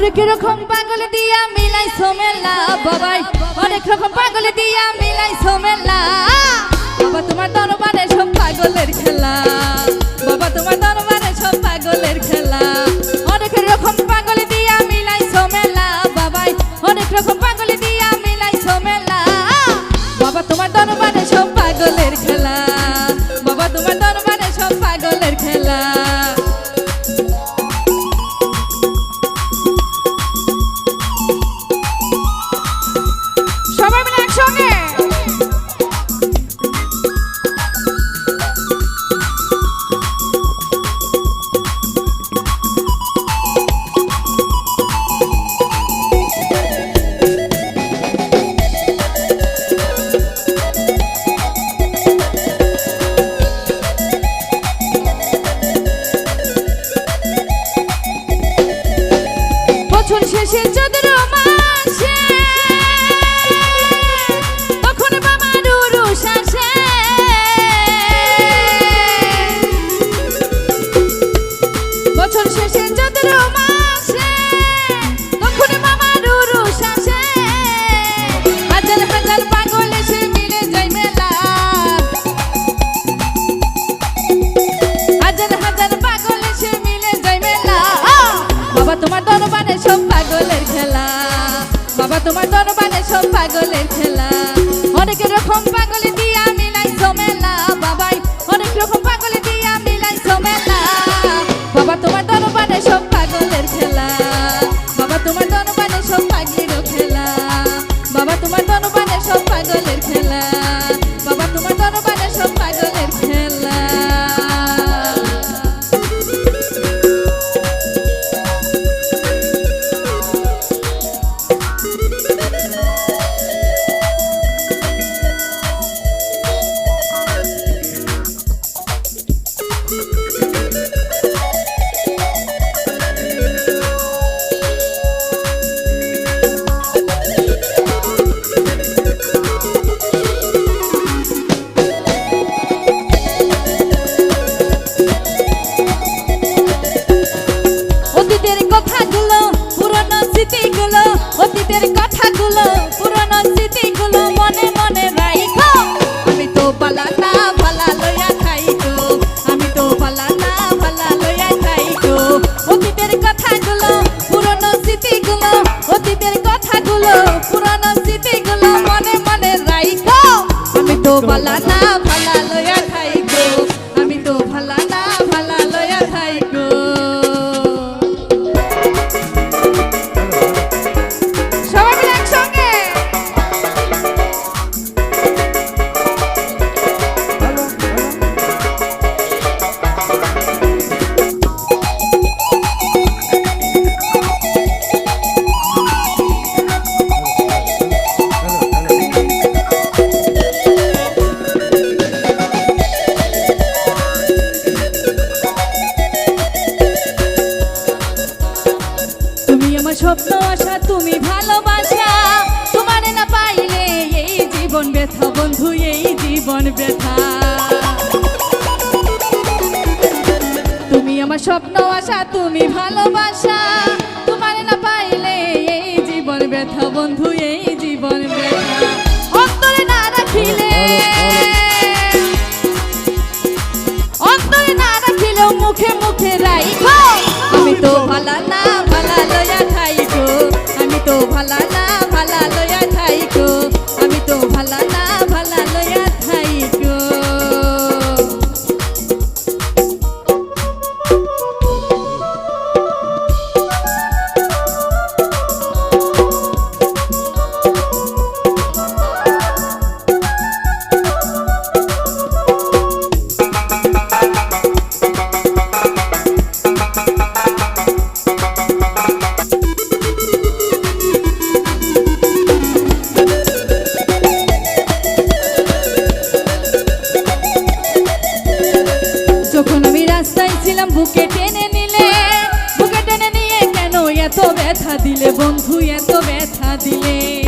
হরেক রকম পাগল দিয়া মিলাই সোমেলা বাবাই। হরেক রকম পাগল দিয়া মিলাই সোমেলা বাবা, তোমার দরবারে সব পাগলের খেলা। 天。তোমার দরবারে সব পাগলের খেলা। বাবা তোমার দরবারে সব পাগলের খেলা। অনেকের রকম সত্য আশা তুমি ভালোবাসা। তোমার না পাইলে এই জীবন ব্যথা, বন্ধু, এই জীবন ব্যথা। তুমি আমার স্বপ্ন, আশা তুমি ভালোবাসা। তোমার না পাইলে এই জীবন ব্যথা, বন্ধু, এই ব্যথা দিলে বন্ধু এত ব্যথা দিলে।